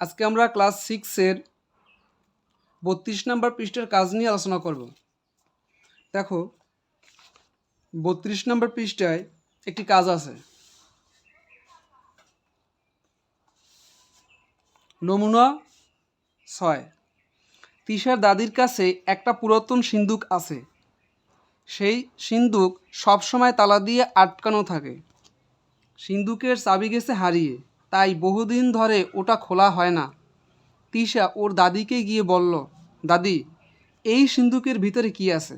আজকে আমরা ক্লাস সিক্সের বত্রিশ নম্বর পৃষ্ঠের কাজ নিয়ে আলোচনা করব। দেখো, বত্রিশ নম্বর পৃষ্ঠায় একটি কাজ আছে। নমুনা ছয়। তিশার দাদির কাছে একটা পুরাতন সিন্দুক আছে। সেই সিন্দুক সবসময় তালা দিয়ে আটকানো থাকে। সিন্দুকের চাবি গেছে হারিয়ে। তাই বহুদিন ধরে ওটা খোলা হয় না। তিশা ওর দাদিকে গিয়ে বলল, দাদি, এই সিন্দুকের ভিতরে কি আছে?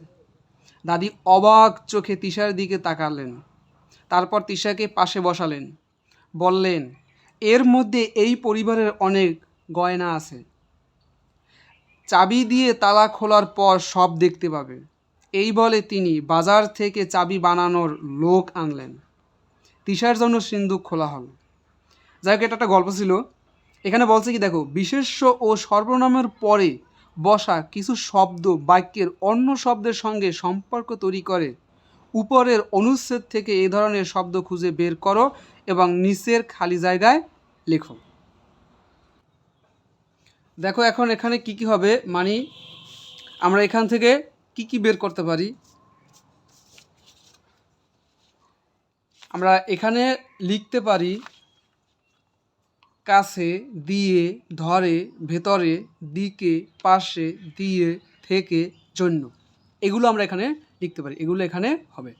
দাদি অবাক চোখে তিশার দিকে তাকালেন। তারপর তিশাকে পাশে বসালেন। বললেন, এর মধ্যে এই পরিবারের অনেক গয়না আছে। চাবি দিয়ে তালা খোলার পর সব দেখতে পাবে। এই বলে তিনি বাজার থেকে চাবি বানানোর লোক আনলেন। তিশার জন্য সিন্দুক খোলা হল। যাই হোক, এটা একটা গল্প ছিল। এখানে বলছে কি, দেখো, বিশেষ্য ও সর্বনামের পরে বসা কিছু শব্দ বাক্যের অন্য শব্দের সঙ্গে সম্পর্ক তৈরি করে। উপরের অনুচ্ছেদ থেকে এ ধরনের শব্দ খুঁজে বের করো এবং নিচের খালি জায়গায় লেখো। দেখো এখন এখানে কি কি হবে মানে আমরা এখান থেকে কি কি বের করতে পারি? আমরা এখানে লিখতে পারি কাছে, দিয়ে, ধরে, ভেতরে, দিকে, পাশে, দিয়ে, থেকে, জন্য। এগুলো আমরা এখানে লিখতে পারি। এগুলো এখানে হবে।